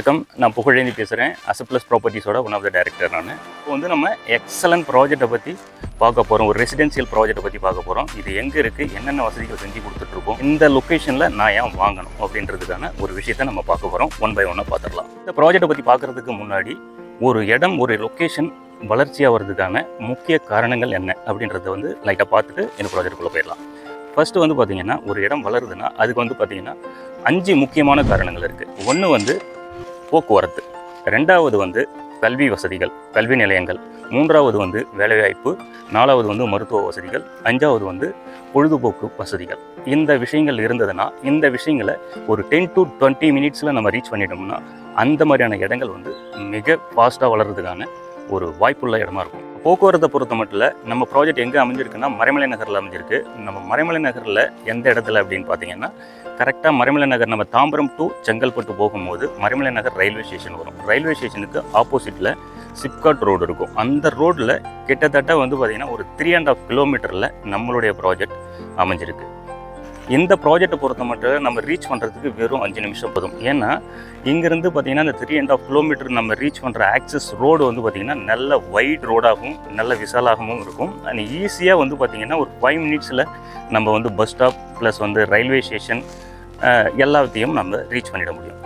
வணக்கம். நான் புகழேந்தி பேசுகிறேன் அசப்ளஸ் ப்ராப்பர்ட்டிஸோட ஒன் ஆஃப் த டைரக்டர் நான். இப்போ வந்து நம்ம எக்ஸலன்ட் ப்ராஜெக்ட்டை பற்றி பார்க்க போகிறோம் ஒரு ரெசிடென்ஷியல் ப்ராஜெக்ட்டை பற்றி பார்க்க போகிறோம் இது எங்கே இருக்குது என்னென்ன வசதிகள் செஞ்சு கொடுத்துட்ருக்கோம்? இந்த லொக்கேஷனில் நான் ஏன் வாங்கணும் அப்படின்றதுக்கான ஒரு விஷயத்தை நம்ம பார்க்க போகிறோம் ஒன் பை ஒன்னாக பார்த்துடலாம். இந்த ப்ராஜெக்ட்டை பற்றி பார்க்குறதுக்கு முன்னாடி ஒரு இடம் ஒரு லொக்கேஷன் வளர்ச்சியாகிறதுக்கான முக்கிய காரணங்கள் என்ன அப்படின்றத வந்து லைட்டாக பார்த்துட்டு இந்த ப்ராஜெக்ட்டுக்குள்ளே போயிடலாம். ஃபஸ்ட்டு வந்து பார்த்தீங்கன்னா ஒரு இடம் வளருதுன்னா அதுக்கு வந்து பார்த்திங்கன்னா அஞ்சு முக்கியமான காரணங்கள் இருக்குது ஒன்று வந்து போக்குவரத்து. ரெண்டாவது வந்து கல்வி வசதிகள் கல்வி நிலையங்கள். மூன்றாவது வந்து வேலைவாய்ப்பு நாலாவது வந்து மருத்துவ வசதிகள் அஞ்சாவது வந்து பொழுதுபோக்கு வசதிகள். இந்த விஷயங்கள் இருந்ததுன்னா இந்த விஷயங்களை ஒரு டென் டு டுவெண்ட்டி மினிட்ஸில் நம்ம ரீச் பண்ணிட்டோம்னா அந்த மாதிரியான இடங்கள் வந்து மிக ஃபாஸ்ட்டாக வளர்கிறதுக்கான ஒரு வாய்ப்புள்ள இடமா இருக்கும். போக்குவரத்தை பொறுத்த மட்டும் நம்ம ப்ராஜெக்ட் எங்கே அமைஞ்சிருக்குன்னா மறைமலை நகரில் அமைஞ்சிருக்கு. நம்ம மறைமலை நகரில் எந்த இடத்துல அப்படின்னு பார்த்தீங்கன்னா கரெக்டாக மறைமலை நகர் நம்ம தாம்பரம் டு செங்கல்பட்டு போகும்போது மறைமலை நகர் ரயில்வே ஸ்டேஷன் வரும். ரயில்வே ஸ்டேஷனுக்கு ஆப்போசிட்டில் சிப்காட் ரோடு இருக்கும். அந்த ரோட்டில் கிட்டத்தட்ட வந்து பார்த்திங்கன்னா ஒரு த்ரீ அண்ட் ஆஃப் கிலோமீட்டரில் நம்மளுடைய ப்ராஜெக்ட் அமைஞ்சிருக்கு. இந்த ப்ராஜெக்ட்டை பொறுத்த மட்டும் நம்ம ரீச் பண்ணுறதுக்கு வெறும் அஞ்சு நிமிஷம் போதும். ஏன்னா இங்கேருந்து பார்த்தீங்கன்னா இந்த த்ரீ அண்ட் ஆஃப் கிலோமீட்டர் நம்ம ரீச் பண்ணுற ஆக்சஸ் ரோடு வந்து பார்த்திங்கன்னா நல்ல வைட் ரோடாகவும் நல்ல விசாலாகவும் இருக்கும். அண்ட் ஈஸியாக வந்து பார்த்திங்கன்னா ஒரு ஃபைவ் மினிட்ஸில் நம்ம வந்து பஸ் ஸ்டாப் ப்ளஸ் வந்து ரயில்வே ஸ்டேஷன் எல்லாத்தையும் நம்ம ரீச் பண்ணிட முடியும்.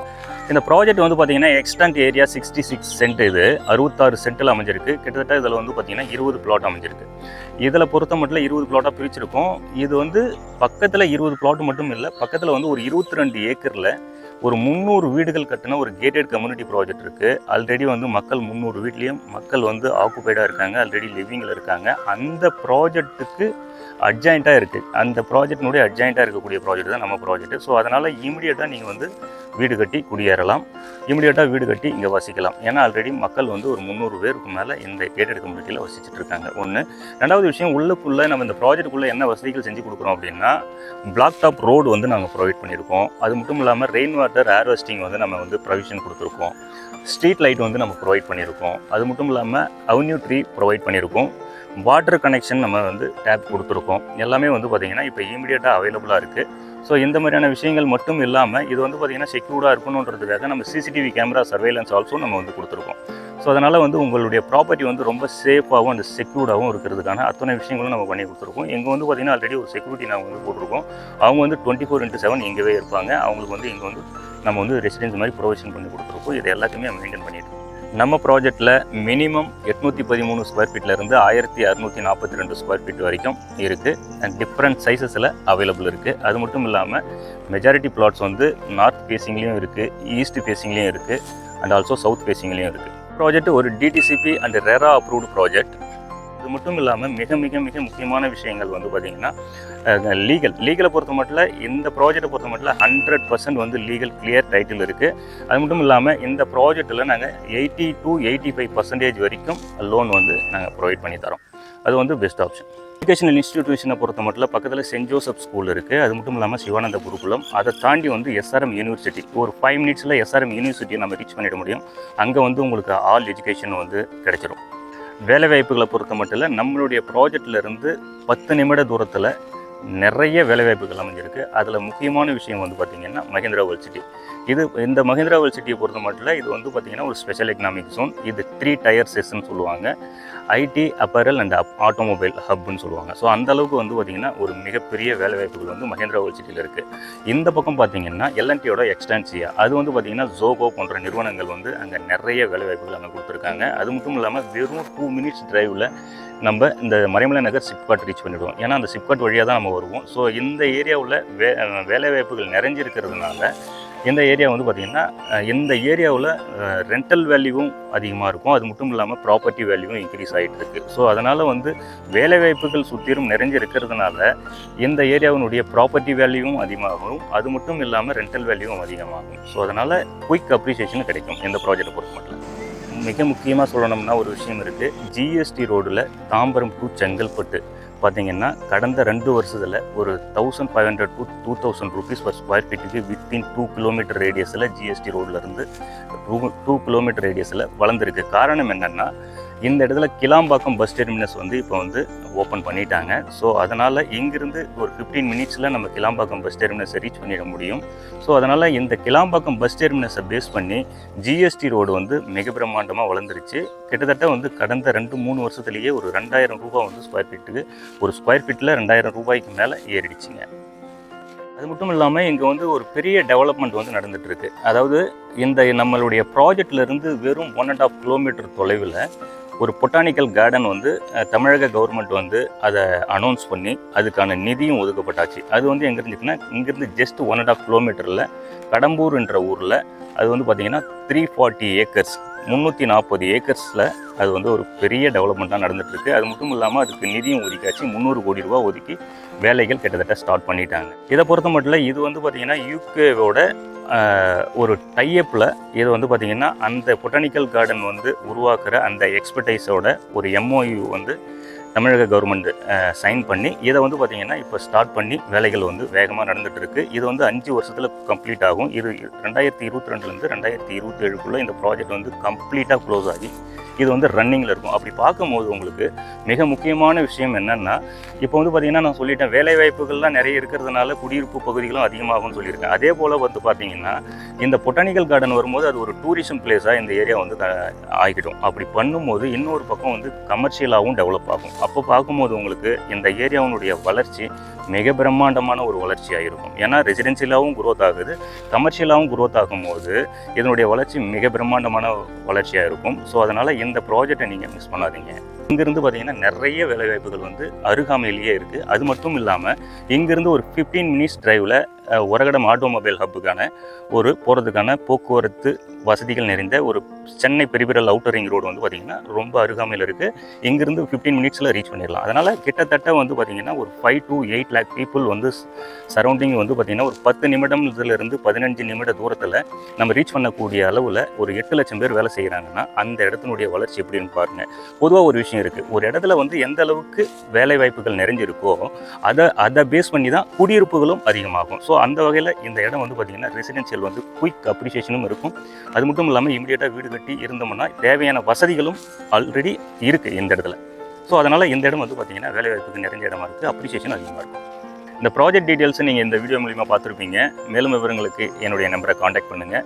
இந்த ப்ராஜெக்ட் வந்து பார்த்தீங்கன்னா extent area sixty six cent இது. அறுபத்தாறு சென்ட்டில் அமைஞ்சிருக்கு. கிட்டத்தட்ட இதில் வந்து பார்த்தீங்கன்னா இருபது பிளாட் அமைஞ்சிருக்கு. இதில் பொறுத்த மட்டும் இருபது பிளாட்டாக பிரிச்சிருக்கோம். இது வந்து பக்கத்தில் இருபது பிளாட் மட்டும் இல்லை பக்கத்தில் வந்து ஒரு இருபத்தி ரெண்டு ஏக்கரில் ஒரு முந்நூறு வீடுகள் கட்டின ஒரு கேட்டட் கம்யூனிட்டி ப்ராஜெக்ட் இருக்குது ஆல்ரெடி வந்து மக்கள் முந்நூறு வீட்லேயும் மக்கள் வந்து ஆக்குபைடாக இருக்காங்க. ஆல்ரெடி லிவிங்கில் இருக்காங்க. அந்த ப்ராஜெக்ட்டுக்கு அட்ஜாயிண்ட்டாக இருக்குது அந்த ப்ராஜெக்டினுடைய அட்ஜாயிண்ட்டாக இருக்கக்கூடிய ப்ராஜெக்ட் தான் நம்ம ப்ராஜெக்ட் ஸோ அதனால் இமீடியட்டாக நீங்கள் வந்து வீடு கட்டி குடியேறலாம். இமீடியட்டாக வீடு கட்டி இங்கே வசிக்கலாம். ஏன்னா ஆல்ரெடி மக்கள் வந்து ஒரு முந்நூறு பேருக்கு மேலே இந்த கேட்டட் கம்யூனிட்டியில் வசிச்சுட்டு இருக்காங்க. ஒன்று ரெண்டாவது விஷயம் உள்ளுக்குள்ளே நம்ம இந்த ப்ராஜெக்ட்டுக்குள்ளே என்ன வசதிகள் செஞ்சு கொடுக்குறோம் அப்படின்னா பிளாக் டாப் ரோடு வந்து நாங்கள் ப்ரொவைட் பண்ணியிருக்கோம். அது மட்டும் இல்லாமல் ரெயின் வாட்டர் ஹேர்வெஸ்டிங் வந்து நம்ம வந்து ப்ரொவிஷன் கொடுத்துருக்கோம். ஸ்ட்ரீட் லைட் வந்து நம்ம ப்ரொவைட் பண்ணியிருக்கோம். அது மட்டும் இல்லாமல் அவென்யூ ட்ரீ ப்ரொவைட் பண்ணியிருக்கோம். வாட்டர் கனெக்ஷன் நம்ம வந்து டேப் கொடுத்துருக்கோம். எல்லாமே வந்து பார்த்திங்கன்னா இப்போ இமீடியட்டாக அவைலபிளாக இருக்குது ஸோ இந்த மாதிரியான விஷயங்கள் மட்டும் இல்லாமல் இது வந்து பார்த்திங்கன்னா செக்யூர்டாக இருக்கணுன்றதுக்காக நம்ம சிசிடிவி கேமரா சர்வேலன்ஸ் ஆல்சோ நம்ம வந்து கொடுத்துருக்கோம். ஸோ அதனால் வந்து உங்களுடைய ப்ராப்பர்ட்டி வந்து ரொம்ப சேஃபாகவும் அந்த செக்யூர்டாகவும் இருக்கிறதுக்கான அத்தனை விஷயங்களும் நம்ம பண்ணி கொடுத்துருக்கோம். இங்கே வந்து பார்த்திங்கன்னா ஆல்ரெடி ஒரு செக்யூரிட்டி நாங்கள் வந்து போட்டிருக்கோம். அவங்க வந்து டுவெண்ட்டி ஃபோர் இன்ட்டு செவன் இங்கேவே இருப்பாங்க. அவங்களுக்கு வந்து இங்கே வந்து நம்ம வந்து ரெசிடென்ஸ் மாதிரி ப்ரொவிஷன் பண்ணி கொடுத்துருக்கோம். இது எல்லாத்தையுமே மெயின்டைன் பண்ணிட்டு நம்ம ப்ராஜெக்ட்டில் மினிமம் எட்நூற்றி பதிமூணு ஸ்கொயர் ஃபீட்லேருந்து ஆயிரத்தி அறுநூற்றி நாற்பத்தி ரெண்டு ஸ்கொயர் ஃபீட் வரைக்கும் இருக்குது அண்ட் டிஃப்ரெண்ட் சைஸஸில் அவைலபிள் இருக்குது அது மட்டும் இல்லாமல் மெஜாரிட்டி பிளாட்ஸ் வந்து நார்த் ஃபேஸிங்லேயும் இருக்குது ஈஸ்ட் ஃபேஸிங்லேயும் இருக்குது அண்ட் ஆல்சோ சவுத் ஃபேஸிங்லேயும் இருக்குது ப்ராஜெக்ட் ஒரு DTCP and RERA approved project இது மட்டும் இல்லாமல் மிக மிக மிக முக்கியமான விஷயங்கள் வந்து பார்த்திங்கன்னா லீகல் லீகலை பொறுத்த மட்டும் இந்த ப்ராஜெக்ட்டை பொறுத்த மட்டும் ஹண்ட்ரட் பர்சன்ட் வந்து லீகல் கிளியர் டைட்டில் இருக்குது அது மட்டும் இல்லாமல் இந்த ப்ராஜெக்ட்டில் நாங்கள் eighty to eighty five percentage வரைக்கும் லோன் வந்து நாங்கள் ப்ரொவைட் பண்ணி தரோம். அது வந்து பெஸ்ட் ஆப்ஷன் எஜுகேஷனல் இன்ஸ்டிடியூஷனை பொறுத்த மட்டும் பக்கத்தில் சென்ட் ஜோசப் ஸ்கூல் இருக்குது அது மட்டும் இல்லாமல் சிவானந்த குருகுலம். அதை தாண்டி வந்து எஸ்ஆர்எம் யூனிவர்சிட்டி ஒரு ஃபைவ் மினிட்ஸில் எஸ்ஆர்எம் யூனிவர்சிட்டியை நம்ம ரீச் பண்ணிட முடியும். அங்கே வந்து உங்களுக்கு ஆல் எஜுகேஷன் வந்து கிடைச்சிடும் வேலைவாய்ப்புகளை பொறுத்த மட்டும் இல்லை நம்மளுடைய ப்ராஜெக்டில் இருந்து பத்து நிமிட தூரத்தில் நிறைய வேலைவாய்ப்புகள் அமைஞ்சிருக்கு. அதில் முக்கியமான விஷயம் வந்து பார்த்திங்கன்னா மகேந்திரா வேர்ல்ட் சிட்டி இது இந்த மகேந்திரா வேர்ல்ட் சிட்டியை பொறுத்த மட்டும் இல்லை இது வந்து பார்த்திங்கன்னா ஒரு ஸ்பெஷல் எக்கனாமிக் ஜோன் இது த்ரீ டயர் செஸ்ன்னு சொல்லுவாங்க. IT apparel and up automobile ஹப்னு சொல்லுவாங்க. ஸோ அந்த அளவுக்கு வந்து பார்த்திங்கன்னா ஒரு மிகப்பெரிய வேலைவாய்ப்புகள் வந்து மகேந்திரா வேர்ல்ட் சிட்டியில் இருக்குது இந்த பக்கம் பார்த்திங்கன்னா எல்என்டியோட எக்ஸ்டென்சியா அது வந்து பார்த்திங்கன்னா ஜோகோ போன்ற நிறுவனங்கள் வந்து அங்கே நிறைய வேலைவாய்ப்புகள் அங்கே கொடுத்துருக்காங்க. அது மட்டும் இல்லாமல் வெறும் டூ மினிட்ஸ் டிரைவில் நம்ம இந்த மறைமலை நகர் சிப்காட் ரீச் பண்ணிவிடுவோம் ஏன்னா அந்த சிப்காட் வழியாக தான் நம்ம வருவோம். ஸோ இந்த ஏரியாவில் வே வேலைவாய்ப்புகள் நிறைஞ்சிருக்கிறதுனால இந்த ஏரியா வந்து பார்த்திங்கன்னா இந்த ஏரியாவில் ரெண்டல் வேல்யூவும் அதிகமாக இருக்கும். அது மட்டும் இல்லாமல் ப்ராப்பர்ட்டி வேல்யூவும் இன்க்ரீஸ் ஆகிட்டு ஸோ அதனால் வந்து வேலைவாய்ப்புகள் சுற்றிலும் நிறைஞ்சு இருக்கிறதுனால இந்த ஏரியாவினுடைய ப்ராப்பர்ட்டி வேல்யூவும் அதிகமாகும். அது மட்டும் இல்லாமல் ரெண்டல் வேல்யூவும் அதிகமாகும். ஸோ அதனால் குயிக் அப்ரிசியேஷன் கிடைக்கும் இந்த ப்ராஜெக்ட் பொறுத்த மட்டும். மிக முக்கியமாக சொல்லணும்னா ஒரு விஷயம் இருக்குது ஜிஎஸ்டி ரோடில் தாம்பரம் டு செங்கல்பட்டு பார்த்தீங்கன்னா கடந்த ரெண்டு வருஷத்தில் ஒரு thousand five hundred to two thousand rupees per square ஃபீட்டுக்கு within two kilometre ரேடியஸில் ஜிஎஸ்டி ரோட்லேருந்து டூ டூ கிலோமீட்டர் ரேடியஸில் வளர்ந்துருக்கு. காரணம் என்னென்னா இந்த இடத்துல கிளாம்பாக்கம் பஸ் டெர்மினஸ் வந்து இப்போ வந்து ஓப்பன் பண்ணிட்டாங்க. ஸோ அதனால் இங்கிருந்து ஒரு ஃபிஃப்டீன் மினிட்ஸில் நம்ம கிளாம்பாக்கம் பஸ் டெர்மினஸை ரீச் பண்ணிட முடியும். ஸோ அதனால் இந்த கிளாம்பாக்கம் பஸ் டெர்மினஸை பேஸ் பண்ணி ஜிஎஸ்டி ரோடு வந்து மிக பிரம்மாண்டமாக வளர்ந்துருச்சு. கிட்டத்தட்ட வந்து கடந்த ரெண்டு மூணு வருஷத்துலேயே ஒரு ரெண்டாயிரம் ரூபாய் வந்து ஸ்கொயர் ஃபீட்டுக்கு ஒரு ஸ்கொயர் ஃபீட்டில் ரெண்டாயிரம் ரூபாய்க்கு மேலே ஏறிடுச்சுங்க. அது மட்டும் இல்லாமல் இங்கே வந்து ஒரு பெரிய டெவலப்மெண்ட் வந்து நடந்துகிட்ருக்கு அதாவது இந்த நம்மளுடைய ப்ராஜெக்ட்லேருந்து வெறும் ஒன் அண்ட் ஆஃப் கிலோமீட்டர் தொலைவில் ஒரு பொட்டானிக்கல் கார்டன் வந்து தமிழக கவர்மெண்ட் வந்து அதை அனௌன்ஸ் பண்ணி அதுக்கான நிதியும் ஒதுக்கப்பட்டாச்சு. அது வந்து எங்கே இருந்துச்சுன்னா இங்கேருந்து ஜஸ்ட் ஒன் அண்ட் ஆஃப் கிலோமீட்டரில் கடம்பூர் என்ற ஊரில் அது வந்து பார்த்திங்கன்னா த்ரீ ஃபார்ட்டி ஏக்கர்ஸ் முந்நூற்றி நாற்பது ஏக்கர்ஸில் அது வந்து ஒரு பெரிய டெவலப்மெண்ட்டாக நடந்துட்டுருக்கு. அது மட்டும் இல்லாமல் அதுக்கு நிதியும் ஒதுக்காச்சு முந்நூறு கோடி ரூபா ஒதுக்கி வேலைகள் கிட்டத்தட்ட ஸ்டார்ட் பண்ணிட்டாங்க. இதை பொறுத்த மட்டும் இல்லை இது வந்து பார்த்திங்கன்னா யூகேவோட ஒரு டைஅப்பில் இது வந்து பார்த்திங்கன்னா அந்த பொட்டானிக்கல் கார்டன் வந்து உருவாக்குற அந்த எக்ஸ்பர்டைஸோட ஒரு எம்ஓயு வந்து தமிழக கவர்மெண்ட் சைன் பண்ணி இதை வந்து பார்த்திங்கன்னா இப்போ ஸ்டார்ட் பண்ணி வேலைகள் வந்து வேகமாக நடந்துகிட்ருக்கு இது வந்து அஞ்சு வருஷத்தில் கம்ப்ளீட் ஆகும். இது ரெண்டாயிரத்தி இருபத்தி ரெண்டுலேருந்து ரெண்டாயிரத்தி இருபத்தி ஏழுக்குள்ளே இந்த ப்ராஜெக்ட் வந்து கம்ப்ளீட்டாக க்ளோஸ் ஆகி இது வந்து ரன்னிங்கில் இருக்கும். அப்படி பார்க்கும்போது உங்களுக்கு மிக முக்கியமான விஷயம் என்னென்னா இப்போ வந்து பார்த்திங்கன்னா நான் சொல்லிட்டேன் வேலை வாய்ப்புகள்லாம் நிறைய இருக்கிறதுனால குடியிருப்பு பகுதிகளும் அதிகமாகும்னு சொல்லியிருக்கேன். அதே போல் வந்து பார்த்திங்கன்னா இந்த பொட்டானிக்கல் கார்டன் வரும்போது அது ஒரு டூரிசம் பிளேஸாக இந்த ஏரியா வந்து ஆகிடும். அப்படி பண்ணும்போது இன்னொரு பக்கம் வந்து கமர்ஷியலாகவும் டெவலப் ஆகும். அப்போ பார்க்கும்போது உங்களுக்கு இந்த ஏரியாவினுடைய வளர்ச்சி மிக பிரம்மாண்டமான ஒரு வளர்ச்சியாக இருக்கும். ஏன்னா ரெசிடென்சியலாகவும் குரோத் ஆகுது. கமர்ஷியலாகவும் குரோத் ஆகும்போது இதனுடைய வளர்ச்சி மிக பிரம்மாண்டமான வளர்ச்சியாக இருக்கும். ஸோ அதனால் இந்த ப்ராஜெக்டை நீங்கள் மிஸ் பண்ணாதீங்க. இங்கேருந்து பார்த்தீங்கன்னா நிறைய வேலைவாய்ப்புகள் வந்து அருகாமையிலேயே இருக்குது அது மட்டும் இல்லாமல் இங்கேருந்து ஒரு ஃபிஃப்டீன் மினிட்ஸ் டிரைவில் உரகடம் ஆட்டோமொபைல் ஹப்புக்கான ஒரு போகிறதுக்கான போக்குவரத்து வசதிகள் நிறைந்த ஒரு Chennai peripheral outer ring road வந்து பார்த்திங்கன்னா ரொம்ப அருகாமையில் இருக்குது இங்கேருந்து ஃபிஃப்டீன் மினிட்ஸில் ரீச் பண்ணிடலாம். அதனால் கிட்டத்தட்ட வந்து பார்த்திங்கன்னா ஒரு five to eight lakh people வந்து சரௌண்டிங் வந்து பார்த்திங்கன்னா ஒரு பத்து நிமிடம் இருந்து பதினஞ்சு நிமிட தூரத்தில் நம்ம ரீச் பண்ணக்கூடிய அளவில் ஒரு எட்டு லட்சம் பேர் வேலை செய்கிறாங்கன்னா அந்த இடத்தினுடைய வளர்ச்சி எப்படின்னு பாருங்கள் பொதுவாக ஒரு விஷயம் இருக்குது ஒரு இடத்துல வந்து எந்த அளவுக்கு வேலை வாய்ப்புகள் நிறைஞ்சிருக்கோ அதை அதை பேஸ் பண்ணி தான் குடியிருப்புகளும் அதிகமாகும். ஸோ அந்த வகையில் இந்த இடம் வந்து பார்த்திங்கன்னா ரெசிடென்ஷியல் வந்து குயிக் அப்ரிசியேஷனும் இருக்கும். அது மட்டும் இல்லாமல் இமீடியட்டாக வீடு கட்டி இருந்தோம்னா தேவையான வசதிகளும் ஆல்ரெடி இருக்குது இந்த இடத்துல. ஸோ அதனால் இந்த இடம் வந்து பார்த்திங்கன்னா வேலைவாய்ப்புக்கு நிறைஞ்ச இடமா இருக்குது அப்ரிசியேஷன் அதிகமாக இருக்கும் இந்த ப்ராஜெக்ட் டீட்டெயில்ஸ் நீங்கள் இந்த வீடியோ மூலிமா பார்த்துருப்பீங்க. மேலும் விவரங்களுக்கு என்னுடைய நம்பரை காண்டாக்ட் பண்ணுங்கள்